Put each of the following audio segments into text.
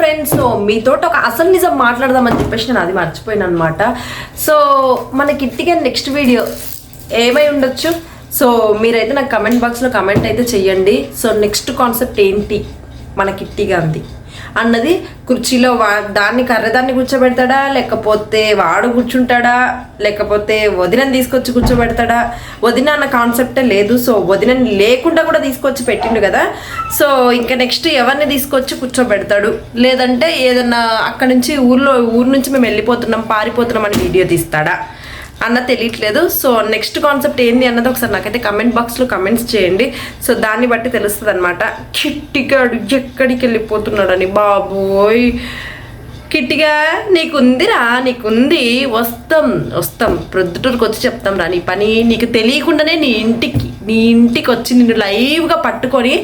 Friends మీతో ఒక అసలు నిజం మాట్లాడదామని చెప్పేసి నేను అది మర్చిపోయాను అనమాట సో మన కిట్టిగా నెక్స్ట్ వీడియో ఏమై ఉండొచ్చు? సో మీరైతే నాకు కమెంట్ బాక్స్లో కమెంట్ అయితే చెయ్యండి. సో నెక్స్ట్ కాన్సెప్ట్ ఏంటి? మన కిట్టిగా అంది. అన్నది కుర్చీలో వా దాన్ని కర్రదాన్ని కూర్చోబెడతాడా? లేకపోతే వాడు కూర్చుంటాడా? లేకపోతే వదినని తీసుకొచ్చి కూర్చోబెడతాడా? వదిన అన్న కాన్సెప్టే లేదు. సో వదినని లేకుండా కూడా తీసుకొచ్చి పెట్టిండు కదా. సో ఇంకా నెక్స్ట్ ఎవరిని తీసుకొచ్చి కూర్చోబెడతాడు? లేదంటే ఏదన్నా అక్కడ నుంచి ఊర్లో ఊరు నుంచి మేము వెళ్ళిపోతున్నాం పారిపోతున్నాం అని వీడియో తీస్తాడా? అన్న తెలియట్లేదు. సో నెక్స్ట్ కాన్సెప్ట్ ఏంది అన్నది ఒకసారి నాకైతే కమెంట్ బాక్స్లో కమెంట్స్ చేయండి. సో దాన్ని బట్టి తెలుస్తుంది అనమాట కిట్టిగాడు ఎక్కడికి వెళ్ళిపోతున్నాడని బాబోయ్. కిట్టిగా నీకుందిరా నీకుంది వస్తాం వస్తాం. ప్రొద్దుటూరుకు వచ్చి చెప్తాం రా నీ పని నీకు తెలియకుండానే నీ ఇంటికి. నీ ఇంటికి వచ్చి నిన్ను లైవ్గా పట్టుకొని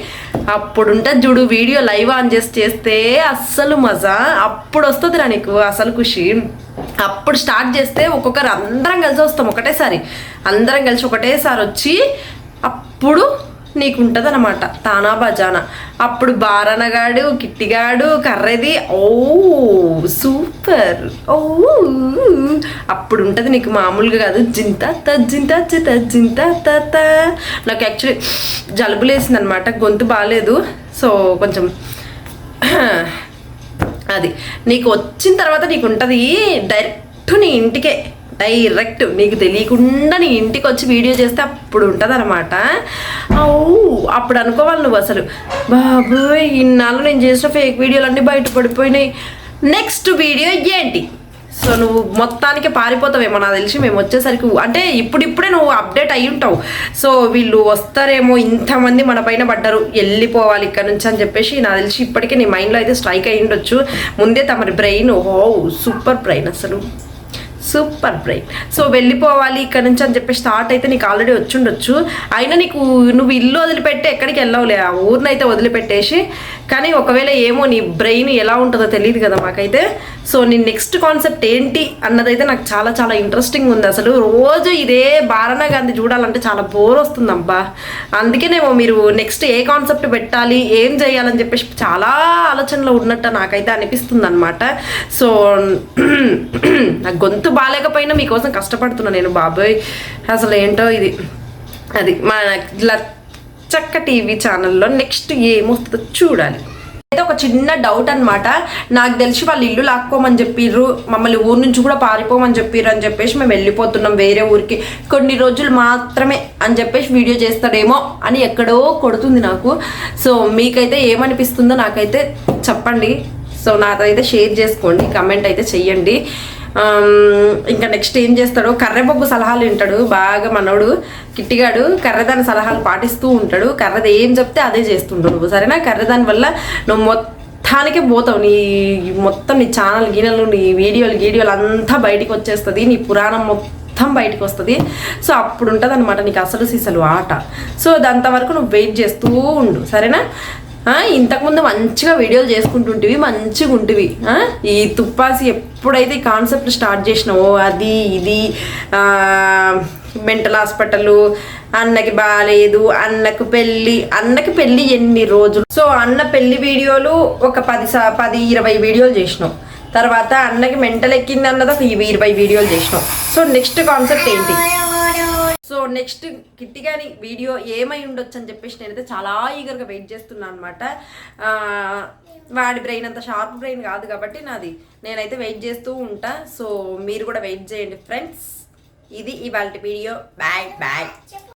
అప్పుడు ఉంటుంది చూడు వీడియో లైవ్ ఆన్ చేసి చేస్తే అస్సలు మజా. అప్పుడు వస్తుంది రా నీకు అసలు ఖుషి. అప్పుడు స్టార్ట్ చేస్తే ఒక్కొక్కరు అందరం కలిసి వస్తాం ఒకటేసారి. అందరం కలిసి ఒకటేసారి వచ్చి అప్పుడు నీకు ఉంటుంది అనమాట తానా బజానా అప్పుడు బారనగాడు కిట్టిగాడు కర్రది ఓ సూపర్. ఓ అప్పుడు ఉంటుంది నీకు మామూలుగా కాదు. జింత తజ్జింత తజ్జింత తత నాకు యాక్చువల్లీ జలుబులేసింది అనమాట గొంతు బాగాలేదు సో కొంచెం అది. నీకు వచ్చిన తర్వాత నీకు ఉంటుంది డైరెక్ట్ నీ ఇంటికే. డైరెక్ట్ నీకు తెలియకుండా నీ ఇంటికి వచ్చి వీడియో చేస్తే అప్పుడు ఉంటుంది అనమాట అప్పుడు అనుకోవాలి నువ్వు అసలు. బాబు ఇన్నాళ్ళు నేను చేసిన ఫేక్ వీడియోలు అన్నీ బయటపడిపోయినాయి. నెక్స్ట్ వీడియో ఏంటి? సో నువ్వు మొత్తానికి పారిపోతావేమో నాకు తెలిసి. మేము వచ్చేసరికి అంటే ఇప్పుడిప్పుడే నువ్వు అప్డేట్ అయి ఉంటావు. సో వీళ్ళు వస్తారేమో ఇంతమంది మన పైన పడ్డారు వెళ్ళిపోవాలి ఇక్కడ నుంచి అని చెప్పేసి నాకు తెలిసి ఇప్పటికే నీ మైండ్లో అయితే స్ట్రైక్ అయి ఉండొచ్చు. ముందే తమరి బ్రెయిన్ ఓ సూపర్ బ్రెయిన్ అసలు. సూపర్ బ్రైట్ సో వెళ్ళిపోవాలి ఇక్కడ నుంచి అని చెప్పి స్టార్ట్ అయితే నీకు ఆల్రెడీ వచ్చి ఉండొచ్చు అయినా నీకు నువ్వు ఇల్లు వదిలిపెట్టి ఎక్కడికి వెళ్ళవులే? ఆ ఊరినైతే వదిలిపెట్టేసి. కానీ ఒకవేళ ఏమో నీ బ్రెయిన్ ఎలా ఉంటుందో తెలియదు కదా మాకైతే. సో నీ నెక్స్ట్ కాన్సెప్ట్ ఏంటి అన్నదైతే నాకు చాలా చాలా ఇంట్రెస్టింగ్ ఉంది అసలు. రోజు ఇదే భారణ గాంధీ చూడాలంటే చాలా బోర్ వస్తుంది అబ్బా అందుకేనేమో మీరు నెక్స్ట్ ఏ కాన్సెప్ట్ పెట్టాలి ఏం చేయాలని చెప్పేసి చాలా ఆలోచనలో ఉన్నట్టు నాకైతే అనిపిస్తుంది అనమాట సో నా గొంతు బాగాలేకపోయినా మీకోసం కష్టపడుతున్నా నేను బాబోయ్. అసలు ఏంటో ఇది. అది మన లచ్చక్క టీవీ ఛానల్లో నెక్స్ట్ ఏమొస్తుందో చూడాలి. అయితే ఒక చిన్న డౌట్ అన్నమాట. నాకు తెలిసి వాళ్ళు ఇల్లు లాక్కోమని చెప్పిర్రు. మమ్మల్ని ఊరు నుంచి కూడా పారిపోమని చెప్పిర్రు అని చెప్పేసి మేము వెళ్ళిపోతున్నాం వేరే ఊరికి. కొన్ని రోజులు మాత్రమే అని చెప్పేసి వీడియో చేస్తాడేమో అని ఎక్కడో కొడుతుంది నాకు. సో మీకైతే ఏమనిపిస్తుందో నాకైతే చెప్పండి. సో నాతో అయితే షేర్ చేసుకోండి కమెంట్ అయితే చెయ్యండి. ఇంకా నెక్స్ట్ ఏం చేస్తాడో? కర్రెబొగ్గు సలహాలు వింటాడు. బాగా మనోడు కిట్టిగాడు. కర్రదాని సలహాలు పాటిస్తూ ఉంటాడు. కర్రది ఏం చెప్తే అదే చేస్తుంటాడు నువ్వు. సరేనా? కర్రదాని వల్ల నువ్వు మొత్తానికి పోతావు. నీ మొత్తం నీ ఛానల్ గీనలు నీ వీడియోలు గీడియోలు అంతా బయటికి వచ్చేస్తుంది. నీ పురాణం మొత్తం బయటికి వస్తుంది. సో అప్పుడు ఉంటుంది అనమాట నీకు అసలు సీసలు ఆట. సో దాంతవరకు నువ్వు వెయిట్ చేస్తూ ఉండు. సరేనా? ఇంతకుముందు మంచిగా వీడియోలు చేసుకుంటుంటివి మంచిగా ఉంటివి. ఈ తుప్పాసి ఎప్పుడైతే ఈ కాన్సెప్ట్ స్టార్ట్ చేసినావో అది ఇది మెంటల్ హాస్పిటల్ అన్నకి బాగాలేదు అన్నకు పెళ్ళి అన్నకి పెళ్ళి ఎన్ని రోజులు? సో అన్న పెళ్ళి వీడియోలు ఒక పది సా పది ఇరవై వీడియోలు చేసినాం. తర్వాత అన్నకి మెంటల్ ఎక్కింది అన్నది ఒక ఇరవై వీడియోలు చేసినాం. సో నెక్స్ట్ కాన్సెప్ట్ ఏంటి? సో నెక్స్ట్ కిట్టి గాని వీడియో ఏమై ఉండొచ్చు అని చెప్పేసి నేనైతే చాలా ఈగర్గా వెయిట్ చేస్తున్నాను అనమాట వాడి బ్రెయిన్ అంత షార్ప్ బ్రెయిన్ కాదు కాబట్టి నాది. నేనైతే వెయిట్ చేస్తూ ఉంటా. సో మీరు కూడా వెయిట్ చేయండి ఫ్రెండ్స్. ఇది ఇవాళ వీడియో. Bye bye.